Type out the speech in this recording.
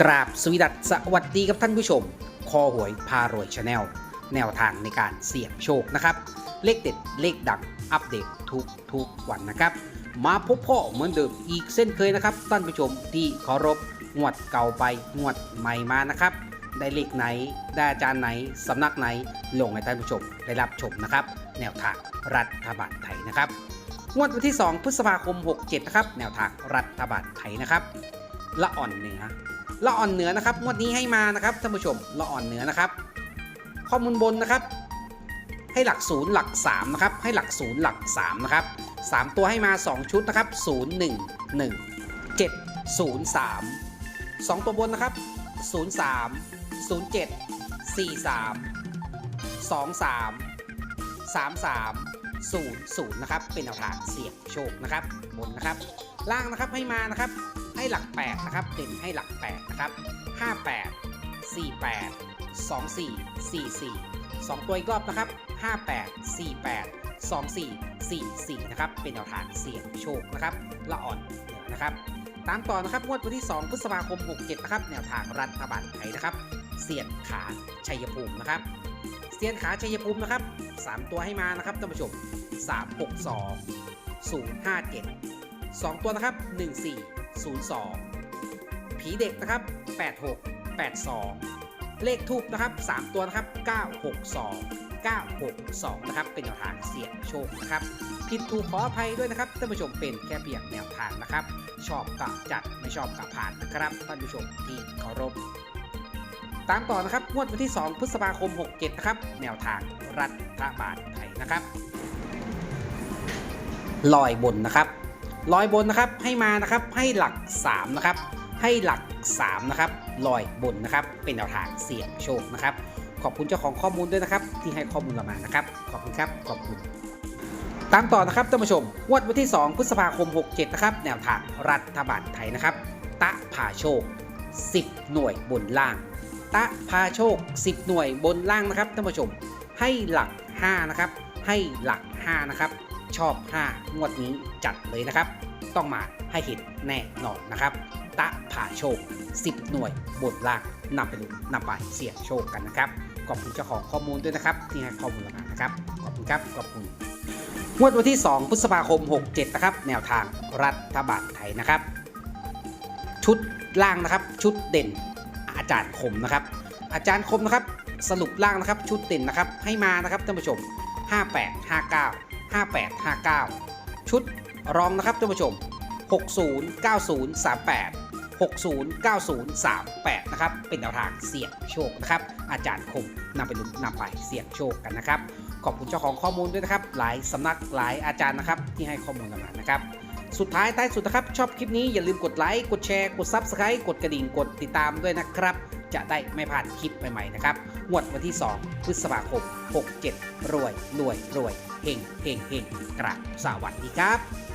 กราบสวีดัสสวัสดีกับท่านผู้ชม คอหวยพารวยชาแนลแนวทางในการเสี่ยงโชคนะครับ เลขเด็ดเลขดังอัปเดตทุกทุกวันนะครับ มาพบพ่อเหมือนเดิมอีกเส้นเคยนะครับ ท่านผู้ชมที่เคารพงวดเก่าไปงวดใหม่มานะครับ ได้เลขไหน ได้อาจารย์ไหน สำนักไหนลงให้ท่านผู้ชมได้รับชมนะครับ แนวทางรัฐบาลไทยนะครับงวดวันที่ 2 พฤษภาคม 67 นะครับ แนวทางรัฐบาลไทยนะครับละอ่อนเหนือ ละอ่อนเหนือนะครับงวดนี้ให้มานะครับท่านผู้ชมละอ่อนเหนือนะครับ ข้อมูลบนนะครับ ให้หลักศูนย์หลัก3นะครับให้หลักศูนย์หลัก3นะครับ3 ตัวให้มา 2 ชุดนะครับ0 1 1 7 0 3 2 ตัวบนนะครับ 0 3 0 7 4 3 2 3 3 3 0 0นะครับเป็นแนวทางเสี่ยงโชคนะครับบนนะครับ ล่างนะครับให้มานะครับ ให้หลัก8นะครับเด่นให้หลัก8นะครับ58 48 24 44 2 ตัวอีกรอบนะครับ 58 48 24 44 นะครับ เป็นแนวทางเสี่ยงโชคนะครับ ละอ่อนเหนือนะครับ ตามต่อนะครับงวดวันที่ 2 พฤษภาคม 67 นะครับ แนวทางรัฐบาลไทยนะครับ เสียนขาชัยภูมินะครับ เสียนขาชัยภูมินะครับ 3 ตัวให้มานะครับท่านผู้ชม 362 057 2 ตัวนะครับ 02 ผีเด็กนะครับ 86 82 เลขทูบนะครับ 3 ตัวนะครับ 962 962 นะครับ เป็นแนวทางเสี่ยงโชคนะครับผิดถูกขออภัยด้วยนะครับท่านผู้ชมเป็นแค่เพียงแนวทางนะครับ ชอบก็จัดไม่ชอบก็ผ่านนะครับท่านผู้ชมที่เคารพตามต่อนะครับงวดวันที่ 2 พฤษภาคม 67 นะครับ แนวทางรัฐบาลไทยนะครับ ลอยบนนะครับ ลอยบนนะครับให้มานะครับให้หลัก 3 นะครับ ให้หลัก 3 นะครับลอยบนนะครับ เป็นแนวทางเสี่ยงโชคนะครับ ขอบคุณเจ้าของข้อมูลด้วยนะครับ ที่ให้ข้อมูลเรามานะครับ ขอบคุณครับขอบคุณตามต่อนะครับท่านผู้ชมวดวันที่ 2 พฤษภาคม 67 นะครับ แนวทางรัฐบาลไทยนะครับ ตะพาโชค 10 หน่วยบนล่าง ตะพาโชค 10 หน่วยบนล่างนะครับท่านผู้ชม ให้หลัก 5 นะครับ ให้หลัก 5 นะครับ ชอบ 5 งวดนี้จัดเลยนะครับ ต้องมาให้เห็นแน่นอนนะครับ ตะพาโชค 10 หน่วยบนล่างนำไปลุ้นนำไปเสี่ยงโชคกันนะครับขอบคุณเจ้าของข้อมูลด้วยนะครับ ที่ให้ข้อมูลเรามานะครับ ขอบคุณครับ ขอบคุณ งวดวันที่ 2 พฤษภาคม 67 นะครับ แนวทางรัฐบาลไทยนะครับ ชุดล่างนะครับ ชุดเด่นอาจารย์คมนะครับ อาจารย์คมนะครับ สรุปล่างนะครับ ชุดเด่นนะครับ ให้มานะครับท่านผู้ชม 58 59 58 59 ชุดรองนะครับท่านผู้ชม 60 90 38 60 90 38 นะครับ เป็นแนวทางเสี่ยงโชคนะครับ อาจารย์คงนำไปลุ้นนำไปเสี่ยงโชคกันนะครับ ขอบคุณเจ้าของข้อมูลด้วยนะครับ หลายสำนักหลายอาจารย์นะครับที่ให้ข้อมูลกันนะครับ สุดท้ายท้ายสุดนะครับ ชอบคลิปนี้อย่าลืมกดไลค์ กดแชร์ กด Subscribe กดกระดิ่ง กดติดตามด้วยนะครับ จะได้ไม่พลาดคลิปใหม่ๆนะครับงวดวันที่ 2 พฤษภาคม 67 รวยรวยรวยเฮงเฮงเฮงกราบสวัสดีครับ